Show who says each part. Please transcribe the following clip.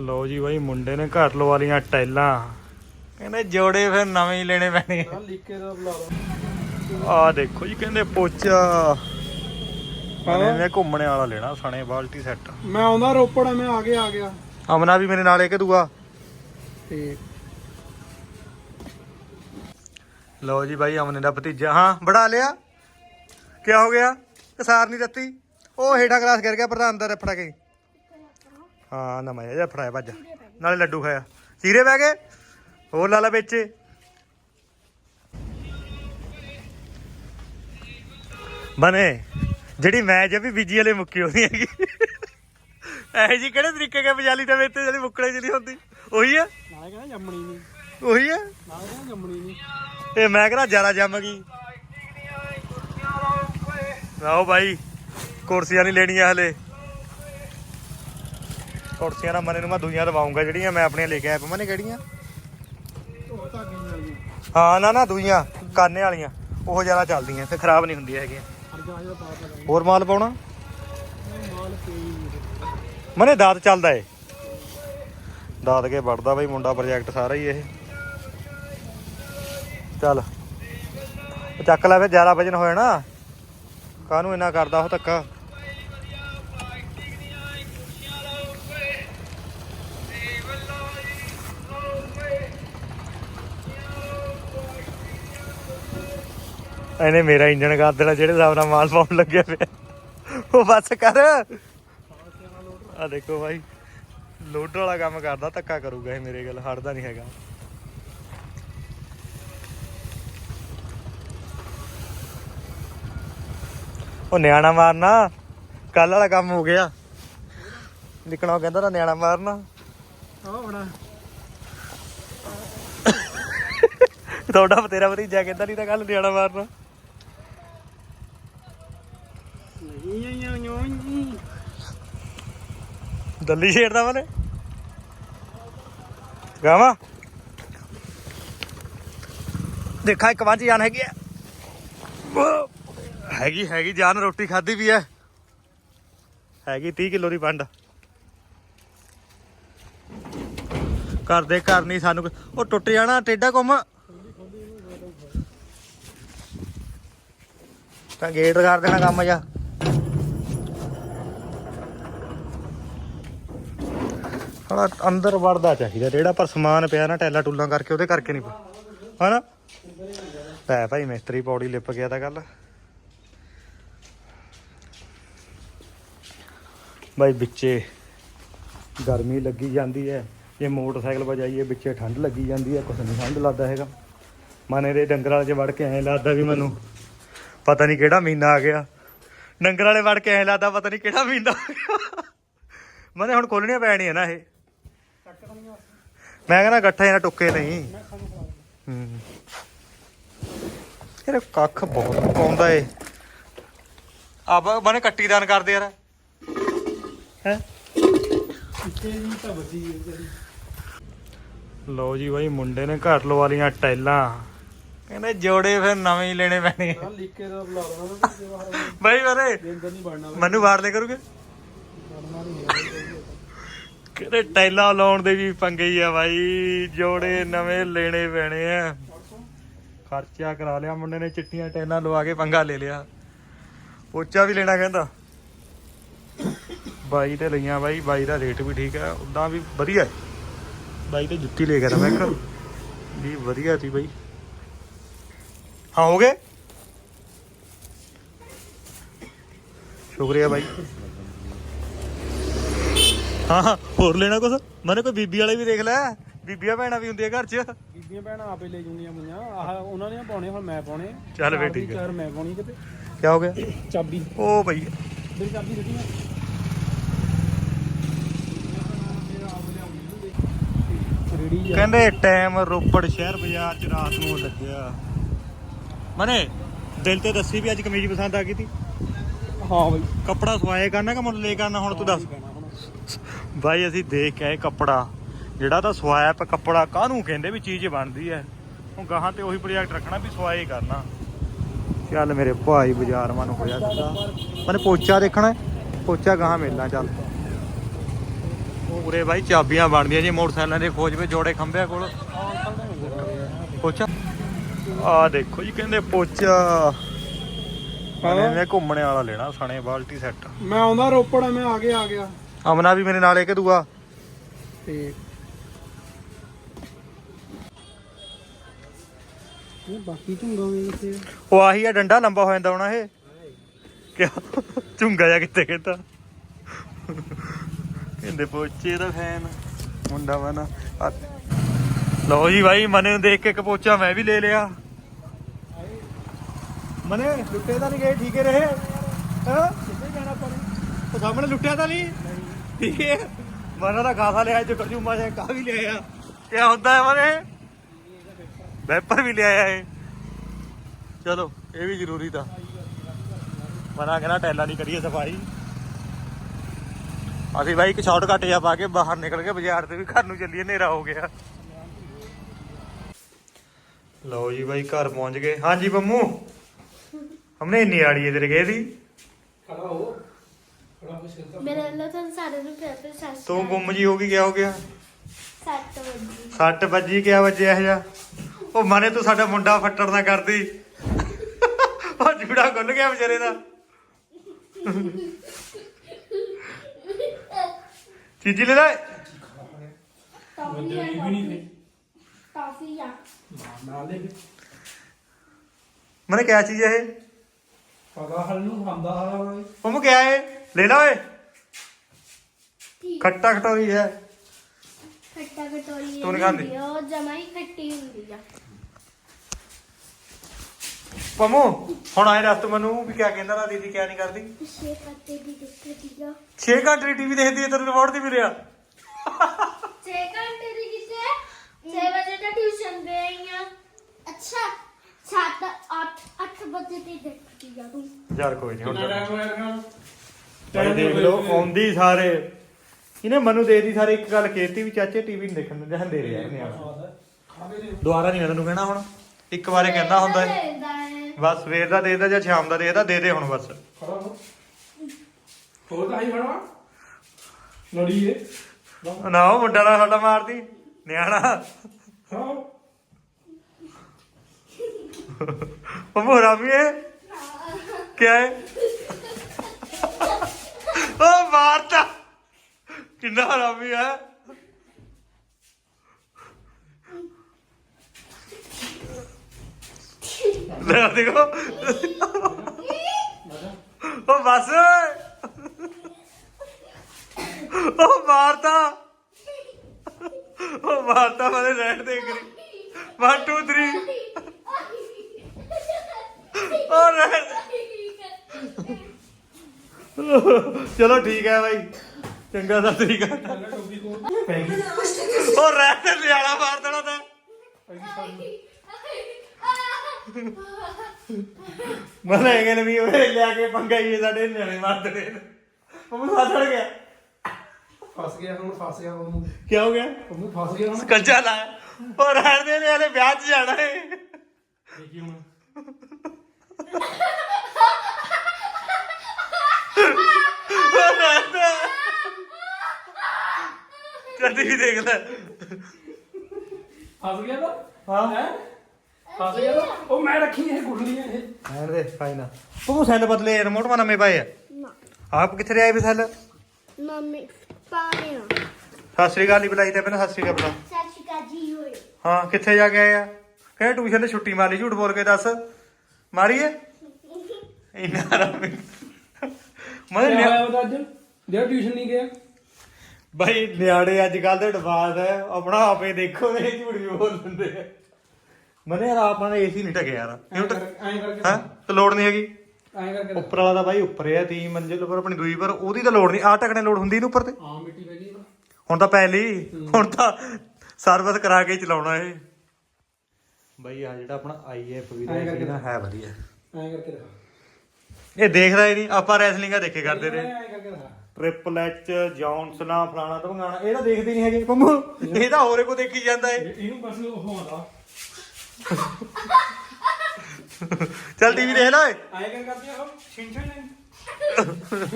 Speaker 1: ਲਓ ਜੀ ਬਾਈ ਮੁੰਡੇ ਨੇ ਘਰ ਲਵਾ ਲੀਆਂ ਟੈਲਾਂ ਕਹਿੰਦੇ ਜੋੜੇ ਫਿਰ ਨਵੇਂ ਹੀ ਲੈਣੇ ਪੈਣੇ।
Speaker 2: ਆ ਲੀਕੇ ਦਾ ਬੁਲਾ ਲਓ
Speaker 1: ਆ ਦੇਖੋ ਜੀ ਕਹਿੰਦੇ ਪੋਚਾ। ਹਾਂ। ਨੇ ਘੁੰਮਣੇ ਵਾਲਾ ਲੈਣਾ ਸਣੇ ਬਾਲਟੀ ਸੈੱਟ।
Speaker 2: ਮੈਂ ਆਉਂਦਾ ਰੋਪੜ ਮੈਂ ਆ ਗਿਆ ਆ ਗਿਆ।
Speaker 1: ਅਮਨਾ ਵੀ ਮੇਰੇ ਨਾਲ ਇੱਕ ਦੂਆ।
Speaker 2: ਤੇ
Speaker 1: ਲਓ ਜੀ ਬਾਈ ਅਮਨੇ ਦਾ ਭਤੀਜਾ। ਹਾਂ ਬੜਾ ਲਿਆ। ਕੀ ਹੋ ਗਿਆ? ਕਸਾਰ ਨਹੀਂ ਦਿੱਤੀ। ਉਹ ਹੇਠਾਂ ਗਲਾਸ ਗਿਰ ਗਿਆ ਪ੍ਰਧਾਨ ਅੰਦਰ ਫੜਾ ਕੇ। ਹਾਂ ਨਾ ਮੈਂ ਜਾ ਫੜਾਇਆ ਭੱਜ। ਨਾਲੇ ਲੱਡੂ ਖਾਇਆ। ਚੀਰੇ ਬਹਿ ਗਏ? ਹੋਰ ਲਾ ਲੈ ਵਿੱਚ। ਬਨੇ ਜਿਹੜੀ ਮੈਚ ਹੈ ਵੀ ਬੀਜੀ ਵਾਲੇ ਮੁੱਕੀ ਹੋਣੀ ਹੈਗੀ। ਇਹ ਜੀ ਕਿਹੜੇ ਤਰੀਕੇ ਕੇ ਬਜਾਲੀ ਦੇ ਵਿੱਚ ਜਿਹੜੀ ਮੁੱਕੜੇ ਜਿਹੜੀ ਹੁੰਦੀ? ਉਹੀ ਹੈ
Speaker 2: ਨਾਲੇ ਕਹਿੰਦਾ ਜੰਮਣੀ ਨਹੀਂ।
Speaker 1: ਉਹੀ ਹੈ
Speaker 2: ਨਾਲੇ ਕਹਿੰਦਾ ਜੰਮਣੀ ਨਹੀਂ।
Speaker 1: ਇਹ ਮੈਂ ਕਿਹੜਾ ਜ਼ਿਆਦਾ ਜੰਮ ਗਈ। ਆਓ ਭਾਈ ਕੁਰਸੀਆਂ ਨਹੀਂ ਲੈਣੀਆਂ ਹਲੇ। ਕੁਰਸੀਆਂ ਦਾ ਮਨੇ ਨੂੰ ਮੈਂ ਦੂਈਆਂ ਦਵਾਉਂਗਾ ਜਿਹੜੀਆਂ ਮੈਂ ਆਪਣੀਆਂ ਲੈ ਕੇ ਆਇਆ ਪਮਾ ਨੇ ਕਿਹੜੀਆਂ?
Speaker 2: ਉਹ
Speaker 1: ਹਾਂ, ਨਾ ਨਾ ਦੂਈਆਂ ਕਾਨੇ ਵਾਲੀਆਂ, ਉਹ ਜ਼ਿਆਦਾ ਚੱਲਦੀਆਂ ਤੇ ਖਰਾਬ ਨਹੀਂ ਹੁੰਦੀਆਂ ਹੈਗੀਆਂ।
Speaker 2: ਹੋਰ
Speaker 1: ਮਾਲ ਪਾਉਣਾ? ਮਨੇ ਦਾਤ ਚੱਲਦਾ ਏ। ਦਾਤ ਕੇ ਵੜਦਾ ਬਈ, ਮੁੰਡਾ ਪ੍ਰੋਜੈਕਟ ਸਾਰਾ ਹੀ ਇਹ। ਚੱਲ। ਚੱਕ ਲੈ ਫੇ 11 ਵਜਨ ਹੋਇਆ ਨਾ। ਕਾਹਨੂੰ ਇੰਨਾ ਕਰਦਾ ਉਹ ਧੱਕਾ? ਇਹਨੇ ਮੇਰਾ ਇੰਜਣ ਕਰ ਦੇਣਾ ਜਿਹੜੇ ਹਿਸਾਬ ਨਾਲ ਮਾਲ ਪਾਉਣ ਲੱਗਿਆ ਪਿਆ। ਉਹ ਬਸ ਕਰ। ਆ ਦੇਖੋ ਭਾਈ ਲੋਡ ਵਾਲਾ ਕੰਮ ਕਰਦਾ ਧੱਕਾ ਕਰੂਗਾ ਇਹ ਮੇਰੇ ਗੱਲ ਹਟਦਾ ਨਹੀਂ ਹੈਗਾ। ਉਹ ਨਿਆਣਾ ਮਾਰਨਾ ਕੱਲ ਵਾਲਾ ਕੰਮ ਹੋ ਗਿਆ। ਨਿਕਣਾ ਕਹਿੰਦਾ ਤਾਂ ਨਿਆਣਾ ਮਾਰਨਾ।
Speaker 2: ਆ ਬੜਾ
Speaker 1: ਤੁਹਾਡਾ ਤੇਰਾ ਭਤੀਜਾ ਕਹਿੰਦਾ ਨਹੀਂ ਤਾਂ ਕੱਲ ਨਿਆਣਾ ਮਾਰਨਾ। ਦੱਲੀ ਛੇੜਦਾ ਮਨੇ ਗਾਵਾ। ਦੇਖਾ ਇੱਕ ਵਾਂਝ ਜਾਨ ਹੈਗੀ ਆ। ਹੈਗੀ ਹੈਗੀ, ਜਾਨ ਰੋਟੀ ਖਾਦੀ ਵੀ ਐ ਹੈਗੀ 30 ਕਿਲੋ ਦੀ ਵੰਡ। ਕਰਦੇ ਦੇ ਘਰ ਸਾਨੂੰ ਉਹ ਟੁੱਟ ਜਾਣਾ ਟੇਡਾ ਕੁੰਮ ਤਾਂ ਗੇਟ ਕਰ ਦੇਣਾ ਕੰਮ ਜਾ। ਹਣਾ ਅੰਦਰ ਵੜਦਾ ਚਾਹੀਦਾ, ਜਿਹੜਾ ਪਰ ਸਮਾਨ ਪਿਆ ਨਾ ਟੈਲਾ ਟੂਲਾਂ ਕਰਕੇ, ਉਹਦੇ ਕਰਕੇ ਨਹੀਂ ਪਿਆ। ਹਨਾ? ਲੈ ਭਾਈ, ਮਿਸਤਰੀ ਪੌੜੀ ਲਿਪ ਗਿਆ ਤਾਂ ਗੱਲ। ਭਾਈ ਵਿੱਚੇ ਗਰਮੀ ਲੱਗੀ ਜਾਂਦੀ ਹੈ, ਜੇ ਮੋਟਰਸਾਈਕਲ ਵਜਾਈਏ, ਵਿੱਚੇ ਠੰਡ ਲੱਗੀ ਜਾਂਦੀ ਹੈ, ਕੁਛ ਨਹੀਂ ਠੰਡ ਲੱਗਦਾ ਹੈਗਾ। ਮਨੇ ਦੇ ਡੰਗਰ ਵਾਲੇ ਚ ਵੜ ਕੇ ਐਂ ਲੱਗਦਾ ਵੀ ਮੈਨੂੰ ਪਤਾ ਨਹੀਂ ਕਿਹੜਾ ਮਹੀਨਾ ਆ ਗਿਆ। ਡੰਗਰ ਵਾਲੇ ਵੜ ਕੇ ਐਂ ਲੱਗਦਾ ਪਤਾ ਨਹੀਂ ਕਿਹੜਾ ਮਹੀਨਾ ਆ ਗਿਆ। ਮਨੇ ਹੁਣ ਖੋਲਣੀਆਂ ਪੈਣੀਆਂ ਨਾ ਇਹ। ਮੈਂ ਕਹਿੰਦਾ ਇਕੱਠੇ ਇਹਨਾਂ ਟੁੱਕੇ ਨਹੀਂ। ਹੂੰ। ਇਹਦੇ ਕੱਖ ਬਹੁਤ ਪਾਉਂਦਾ ਏ। ਆ ਬਨੇ ਕੱਟੀ ਦਾਨ ਕਰਦੇ ਯਾਰ। ਹੈ? ਲਓ ਜੀ ਬਾਈ ਮੁੰਡੇ ਨੇ ਘਰ ਲਵਾ ਲੀਆਂ ਟੈਲਾਂ ਕਹਿੰਦੇ ਜੋੜੇ ਫਿਰ ਨਵੇਂ ਹੀ ਲੈਣੇ ਪੈਣੇ।
Speaker 2: ਆ ਲੀਕੇ ਦਾ ਬੁਲਾ ਲਓ ਨਾ ਤੇ ਬਾਹਰ
Speaker 1: ਬਾਈ ਬਾਰੇ ਮੈਨੂੰ ਵਾੜ ਲੈ ਕਰੋਗੇ? ਕਹਿੰਦੇ ਟੈਲਾਂ ਲਾਉਣ ਦੇ ਵੀ ਪੰਗੇ ਹੀ ਆ ਬਾਈ। ਜੋੜੇ ਨਵੇਂ ਲੈਣੇ ਪੈਣੇ ਆ। ਖਰਚਾ ਕਰਾ ਲਿਆ, ਮੁੰਡੇ ਨੇ ਚਿੱਟੀਆਂ ਟੈਲਾਂ ਲਵਾ ਕੇ ਪੰਗਾ ਲੈ ਲਿਆ। ਪੋਚਾ ਵੀ ਲੈਣਾ ਕਹਿੰਦਾ। ਬਾਈ ਤੇ ਲਈਆਂ ਬਾਈ ਬਾਈ ਦਾ ਰੇਟ ਵੀ ਠੀਕ ਹੈ ਉਦਾਂ ਵੀ ਵਧੀਆ। ਹੈ ਬਾਈ ਤੇ ਜੁੱਤੀ ਲੈ ਗਿਆ ਮੈਂ ਇੱਕ। ਵੀ ਵਧੀਆ ਸੀ ਬਾਈ। ਹਾਂ, ਹੋ ਗਏ? ਸ਼ੁਕਰੀਆ ਬਾਈ। ਹਾਂ ਹੋਰ ਲੈਣਾ ਕੁਛ? ਮੈਨੇ ਕੋਈ ਬੀਬੀ ਵਾਲੇ ਵੀ ਦੇਖ ਲੈ। ਬੀਬੀਆਂ ਭੈਣਾਂ ਵੀ ਹੁੰਦੀਆਂ ਘਰ 'ਚ।
Speaker 2: ਬੀਬੀਆਂ ਭੈਣਾਂ ਆਪੇ ਲੈ ਜੂਗੀਆਂ ਪਈਆਂ ਆਹ ਉਹਨਾਂ ਨੇ ਪਾਉਣੇ ਹੁਣ ਮੈਂ ਪਾਉਣੇ।
Speaker 1: ਚੱਲ ਬਈ ਠੀਕ ਹੈ।
Speaker 2: ਚਾਰ ਮੈਂ ਪਾਉਣੀ ਕਿਤੇ।
Speaker 1: ਕੀ ਹੋ ਗਿਆ?
Speaker 2: ਚਾਬੀ।
Speaker 1: ਪਈ ਹੈ।
Speaker 2: ਮੇਰੀ ਚਾਬੀ ਦਿੱਤੀ ਮੈਂ
Speaker 1: ਕਹਿੰਦੇ ਟਾਈਮ ਰੋਪੜ ਸ਼ਹਿਰ ਬਾਜ਼ਾਰ 'ਚ ਰਾਤ ਨੂੰ ਲੱਗਿਆ। ਮਨੇ ਦਿਲ ਤੇ ਦੱਸੀ ਵੀ ਅੱਜ ਕਮੀਜ਼ ਪਸੰਦ ਆ ਗਈ ਤੀ?
Speaker 2: ਹਾਂ ਬਈ।
Speaker 1: ਕੱਪੜਾ ਸਵਾਏ ਕਰਨਾ ਕਿ ਮੁੱਲ ਲੈ ਕਰਨਾ ਹੁਣ ਤੂੰ ਦੱਸ। ਬਾਈ ਅਸੀਂ ਦੇਖ ਕੇ ਆਏ ਕੱਪੜਾ। ਜਿਹੜਾ ਤਾਂ ਸਵਾਇਆ ਪਿਆ ਕੱਪੜਾ ਕਾਹਨੂੰ ਕਹਿੰਦੇ ਵੀ ਚੀਜ਼ ਬਣਦੀ ਹੈ ਹੁਣ ਗਾਹਾਂ ਤੇ ਉਹੀ ਪ੍ਰੋਜੈਕਟ ਰੱਖਣਾ ਵੀ ਸਵਾਏ ਕਰਨਾ। ਚੱਲ ਮੇਰੇ ਭਾਈ ਬਾਜ਼ਾਰ ਮਨ ਹੋਇਆ ਸਿੱਧਾ ਮਨੇ ਪੋਚਾ ਦੇਖਣਾ? ਪੋਚਾ ਗਾਹਾਂ ਮਿਲਣਾ ਚੱਲ। ਉਰੇ ਬਾਈ ਚਾਬੀਆਂ ਬਣਦੀਆਂ ਜੀ ਮੋਟਰਸਾਈਕਲਾਂ ਦੇ ਖੋਜ ਵਿੱਚ ਜੋੜੇ ਖੰਭਿਆਂ ਕੋਲ। ਪੋਚਾ। ਆ ਦੇਖੋ ਜੀ ਕਹਿੰਦੇ ਪੋਚਾ। ਮੈਂ ਘੁੰਮਣੇ ਵਾਲਾ ਲੈਣਾ ਸਣੇ ਬਾਲਟੀ ਸੈੱਟ।
Speaker 2: ਮੈਂ ਆਉਂਦਾ ਰੋਪੜ ਮੈਂ ਆ ਗਿਆ ਆ ਗਿਆ।
Speaker 1: ਅਮਨਾ ਵੀ ਮੇਰੇ ਨਾਲ ਇੱਕ ਦੂਆ।
Speaker 2: ਤੇ ਇਹ ਬਾਕੀ ਝੁੰਗਾ ਕਿੱਥੇ?
Speaker 1: ਉਹ ਆਹੀ ਆ ਡੰਡਾ ਲੰਬਾ ਹੋ ਜਾਂਦਾ ਹੋਣਾ ਇਹ। ਕਿਆ? ਝੁੰਗਾ ਜਾ ਕਿੱਥੇ ਕਹਿੰਦਾ ਕਹਿੰਦੇ ਪੋਚੇ ਦਾ ਫੈਨ ਮੁੰਡਾ ਵਾ ਨਾ। ਆ- ਲਓ ਜੀ ਭਾਈ ਮਨੇ ਨੂੰ ਦੇਖ ਕੇ ਇੱਕ ਪੋਚਾ ਮੈਂ ਵੀ ਲੈ ਲਿਆ। ਮਨੇ ਲੁੱਟੇ ਤਾਂ ਨਹੀਂ ਗਏ ਠੀਕ ਰਹੇ। ਹਾਂ?
Speaker 2: ਕਿੱਥੇ ਜਾਣਾ ਪਰ
Speaker 1: ਉਹ ਸਾਹਮਣੇ ਲੁੱਟਿਆ ਤਾਂ ਨਹੀਂ? ਠੀਕ ਹੈ। ਮਨਾ ਦਾ ਖਾਸਾ ਲਿਆ ਜੋ ਕਰਜੂਮਾ ਜਿਹਾ ਕਾ ਵੀ ਲਿਆਇਆ ਕਿਆ ਹੁੰਦਾ ਹੈ ਮਨੇ ਵੈਪਰ ਵੀ ਲਿਆਇਆ ਹੈ ਚਲੋ, ਇਹ ਵੀ ਜ਼ਰੂਰੀ ਤਾਂ। ਮਨਾ ਕਹਿੰਦਾ ਟੈਲਾ ਨਹੀਂ ਕਰੀਏ ਸਫ਼ਾਈ। ਅਸੀਂ ਬਾਈ ਇੱਕ ਸ਼ਾਰਟਕਟ ਜਿਹਾ ਪਾ ਕੇ ਬਾਹਰ ਨਿਕਲ ਕੇ ਬਾਜ਼ਾਰ ਤੇ ਵੀ ਘਰ ਨੂੰ ਚੱਲੀਏ, ਹਨੇਰਾ ਹੋ ਗਿਆ। ਲਓ ਜੀ ਬਾਈ, ਘਰ ਪਹੁੰਚ ਗਏ। ਹਾਂਜੀ, ਬੰਮੂ। ਹਮਨੇ ਇੰਨੀ ਆੜੀ ਤੇਰੇ ਗਏ ਸੀ
Speaker 2: ਖੜਾ ਹੋ।
Speaker 3: ਮੇਰੇ ਵੱਲੋਂ ਤੁਹਾਨੂੰ ਸਾਰਿਆਂ ਨੂੰ ਪਿਆਰ ਭਰੀ ਸਤਿ ਸ਼੍ਰੀ
Speaker 1: ਤੂੰ
Speaker 3: ਅਕਾਲ।
Speaker 1: ਗੁੰਮ ਜੀ ਹੋ ਗਈ ਗਿਆ ਹੋ ਗਿਆ?
Speaker 3: ਸੱਤ ਵਜੇ।
Speaker 1: ਸੱਟ ਵੱਜੀ ਕਿਆ ਵੱਜਿਆ ਇਹ ਜਾ ਉਹ ਮਾਨੇ ਤੂੰ ਸਾਡਾ ਮੁੰਡਾ ਫੱਟੜ ਨਾ ਕਰਦੀ। ਉਹ ਜੂੜਾ ਖੁੱਲ ਗਿਆ ਵਿਚਾਰੇ ਦਾ। ਚੀਜੀ ਲੈ ਲੈ।
Speaker 3: ਟਾਫੀ ਆ
Speaker 2: ਵੀ ਨਹੀਂ ਥੇ
Speaker 3: ਟਾਫੀ ਆ।
Speaker 2: ਨਾਲ ਦੇ
Speaker 1: ਮਨੇ ਕਿਆ ਚੀਜ਼ ਹੈ ਇਹ?
Speaker 2: ਪਤਾ ਹਲ ਨੂੰ ਖਾਂਦਾ ਹਾਲਾ
Speaker 1: ਉਹ ਕਿਆ ਹੈ ਲੈ ਲਾ ਓਏ।
Speaker 3: ਠੀਕ।
Speaker 1: ਖੱਟਾ ਖਟੋਰੀ ਹੈ।
Speaker 3: ਖੱਟਾ ਕਟੋਰੀ
Speaker 1: ਤੂੰ ਨੀ ਖਾਂਦੀ?
Speaker 3: ਉਹ ਜਮਾ ਹੀ ਖੱਟੀ ਹੁੰਦੀ ਆ।
Speaker 1: ਪਮੂ ਹੁਣ ਆਏ ਦੱਸ ਤੂੰ ਮੈਨੂੰ ਵੀ ਕਿਆ ਕਹਿੰਦਾ ਰਾ ਦੀਦੀ ਕਿਆ ਨਹੀਂ ਕਰਦੀ?
Speaker 3: ਪਿਛਲੇ ਪੱਤੇ ਦੀ ਦਿੱਕਤ ਆ
Speaker 1: 6 ਘੰਟੇ ਟੀਵੀ ਦੇਖਦੀ ਹੈ ਤੈਨੂੰ ਰਿਪੋਰਟ ਦੀ ਮਿਲਿਆ
Speaker 3: 6 ਘੰਟੇ ਦੀ ਕਿਤੇ 6 ਵਜੇ ਤਾਂ ਟਿਊਸ਼ਨ ਗਏ ਆ। ਅੱਛਾ 7 8 8 ਵਜੇ ਦੀ ਦੇਖਦੀ ਆ ਤੂੰ।
Speaker 1: ਯਾਰ ਕੋਈ ਨਹੀਂ ਹੁਣ
Speaker 2: ਟਾਈਮ ਹੋਇਆ ਖਾਣ
Speaker 1: ਭਾਈ ਦੇਖ ਲਓ ਆਉਂਦੀ ਸਾਰੇ। ਇਹਨੇ ਮਨੂੰ ਦੇ ਦੀ ਸਾਰੇ ਇੱਕ ਗੱਲ ਕਹਿਤੀ ਵੀ ਚਾਚੇ ਟੀਵੀ ਨਹੀਂ ਦੇਖਣ ਦਿੰਦੇ ਹੰਦੇ ਰਿਹਾ
Speaker 2: ਖਾਵੇ ਦੇ
Speaker 1: ਦੁਬਾਰਾ ਨਹੀਂ ਮੈਂ ਤੈਨੂੰ ਕਹਿਣਾ ਹੁਣ ਇੱਕ ਵਾਰੇ ਕਹਿੰਦਾ ਹੁੰਦਾ ਹੈ
Speaker 3: ਦੇਦਾ ਹੈ
Speaker 1: ਬਸ ਸਵੇਰ ਦਾ ਦੇ ਦੇ ਜਾਂ ਸ਼ਾਮ ਦਾ ਦੇ ਦੇ ਦੇ ਦੇ ਹੁਣ ਬਸ।
Speaker 2: ਹੋ। ਹੋਰ ਤਾਂ ਲੜੀਏ
Speaker 1: ਨਾ ਉਹ ਮੁੰਡਾ ਦਾ ਸਾਡਾ ਮਾਰਦੀ ਨਿਆਣਾ।
Speaker 2: ਹੋ।
Speaker 1: ਉਹ ਮੋਰਾਮੀ ਹੈ। ਕਿਆ ਹੈ? ਉਹ ਮਾਰਤਾ ਕਿੰਨਾ ਹਰਾਮੀ ਹੈ। ਲੈ ਦੇਖੋ। ਉਹ ਬਸ। ਉਹ ਮਾਰਤਾ ਉਹ ਮਾਰਤਾ ਮਾਰੇ ਰੈਡ ਦੇ ਕਰੀ 1 2 3 ਉਹ ਰਹਿਣ ਚਲੋ ਠੀਕ ਹੈ ਭਾਈ ਚੰਗਾ ਸਤਿ ਸ੍ਰੀ ਅਕਾਲ।
Speaker 2: ਕੋ
Speaker 1: ਉਹ ਰਹਿ ਤੇ ਲਿਆਲਾ ਮਾਰ ਦੇਣਾ ਤੇ। ਮੈਂ ਇਹ ਕਹਿੰਦਾ ਵੀ ਉਹ ਲਿਆ ਕੇ ਪੰਗਾ ਹੀ ਸਾਡੇ ਨਿਆਣੇ ਮਾਰ ਦੇਣੇ ਨੇ। ਉਹ ਫਸੜ ਗਿਆ।
Speaker 2: ਫਸ ਗਿਆ ਹੁਣ ਫਸ ਗਿਆ ਉਹਨੂੰ
Speaker 1: ਕੀ ਹੋ ਗਿਆ?
Speaker 2: ਉਹਨੂੰ ਫਸ ਗਿਆ ਹੁਣ।
Speaker 1: ਕੱਚਾ ਲਾਇਆ ਉਹ ਰਹਿਣ ਦੇ ਨੇ ਹਲੇ ਵਿਆਹ 'ਚ ਜਾਣਾ ਹੈ।
Speaker 2: ਦੇਖੀ ਹੁਣ।
Speaker 1: ਕਦੀ ਵੀ ਦੇਖ ਲੈ।
Speaker 2: ਫਸ ਗਿਆ ਤਾਂ?
Speaker 1: ਹਾਂ।
Speaker 2: ਹੈ? ਫਸ ਗਿਆ ਤਾਂ? ਉਹ ਮੈਂ ਰੱਖੀ ਇਹ ਗੁੱਡਲੀਆਂ ਇਹ।
Speaker 1: ਰਹਿਣ ਦੇ ਫਾਈਨਾ ਤੂੰ ਸੈੱਲ ਬਦਲੇ ਰਿਮੋਟ ਮਾ ਨਵੇਂ ਪਾਏ ਆ
Speaker 3: ਨਾ।
Speaker 1: ਆਪ ਕਿੱਥੇ ਰਹਿ ਵੀ ਸੈੱਲ?
Speaker 3: ਮੰਮੀ ਪਾਣੀ ਆ।
Speaker 1: ਸਤਿ ਸ੍ਰੀ ਅਕਾਲ ਨਹੀਂ ਬੁਲਾਈ ਤੇ ਪਹਿਲਾਂ ਸਤਿ ਸ੍ਰੀ ਅਕਾਲ ਬੁਲਾ
Speaker 3: ਸਤਿ ਸ਼੍ਰੀ ਅਕਾਲ ਜੀ ਹੋਏ
Speaker 1: ਹਾਂ ਕਿੱਥੇ ਜਾ ਕੇ ਆਏ ਆ? ਕਹਿੰਦੇ ਟਿਊਸ਼ਨ ਤੇ ਛੁੱਟੀ ਮਾਰੀ? ਝੂਠ ਬੋਲ ਕੇ ਦੱਸ। ਮਾਰੀ ਏ ਇੰਨਾ ਰਮੀ ਮੈਂ
Speaker 2: ਕਿਆ
Speaker 1: ਨਿਆ-
Speaker 2: ਉਹਦਾ ਅੱਜ? ਜਿਹੜਾ ਟਿਊਸ਼ਨ ਨਹੀਂ ਗਿਆ।
Speaker 1: ਭਾਈ ਨਿਆੜੇ ਅੱਜ ਕੱਲ ਦੇ ਐਡਵਾਂਸ ਹੈ ਆਪਣਾ ਆਪੇ ਦੇਖੋ ਇਹ ਝੂਠ ਵੀ ਬੋਲ ਦਿੰਦੇ ਆ। ਮਨੇ ਯਾਰ ਆਪਣਾ ਏਸੀ ਨਹੀਂ ਟਕਿਆ ਯਾਰ।
Speaker 2: ਐਂ ਕਰ- ਐਂ ਕਰਕੇ
Speaker 1: ਹਾਂ? ਤੇ ਲੋੜ ਨਹੀਂ ਹੈਗੀ।
Speaker 2: ਐਂ ਕਰਕੇ
Speaker 1: ਉੱਪਰ ਵਾਲਾ ਤਾਂ ਭਾਈ ਉੱਪਰ ਹੈ ਤੀ ਮੰਜ਼ਿਲ ਉੱਪਰ ਆਪਣੀ ਦੂਈ ਪਰ ਉਹਦੀ ਤਾਂ ਲੋੜ ਨਹੀਂ। ਆ ਟਕਣੇ ਲੋੜ ਹੁੰਦੀ ਇਹਨੂੰ ਉੱਪਰ ਤੇ।
Speaker 2: ਹਾਂ ਮਿੱਟੀ ਪੈ ਗਈ
Speaker 1: ਹੁਣ ਤਾਂ ਪਹਿਲੀ ਹੁਣ ਤਾਂ ਸਰਵਿਸ ਕਰਾ ਕੇ ਹੀ ਚਲਾਉਣਾ ਇਹ। ਬਈ ਆ ਜਿਹੜਾ ਆਪਣਾ ਆਈਐਫ ਵੀ
Speaker 2: ਐਂ ਕਰਕੇ
Speaker 1: ਨਾ ਹੈ ਵਧੀਆ।
Speaker 2: ਐਂ ਕਰਕੇ ਦਿਖਾ
Speaker 1: ਇਹ ਦੇਖਦਾ ਹੀ ਨਹੀਂ ਆਪਾਂ ਰੈਸਲਿੰਗਾਂ ਦੇਖੇ ਕਰਦੇ
Speaker 2: ਦਿਖਾ
Speaker 1: ਟ੍ਰਿਪਲ ਐਚ ਜੌਨਸਨਾ ਫਲਾਣਾ ਧਮਗਾਣਾ ਇਹ ਤਾਂ ਦੇਖਦੇ ਨਹੀਂ ਹੈਗੇ। ਪੰਮੂ ਇਹ ਤਾਂ ਹੋਰੇ ਕੋ ਦੇਖੀ ਜਾਂਦਾ ਏ।
Speaker 2: ਇਹ- ਇਹਨੂੰ ਬਸ ਉਹ ਆਉਂਦਾ
Speaker 1: ਚੱਲ ਟੀਵੀ ਦੇਖ ਲੈ ਓਏ।
Speaker 2: ਐਂ ਕਰ ਕਰਦੇ ਆ ਉਹ? ਛਿੰਛਣ ਨਹੀਂ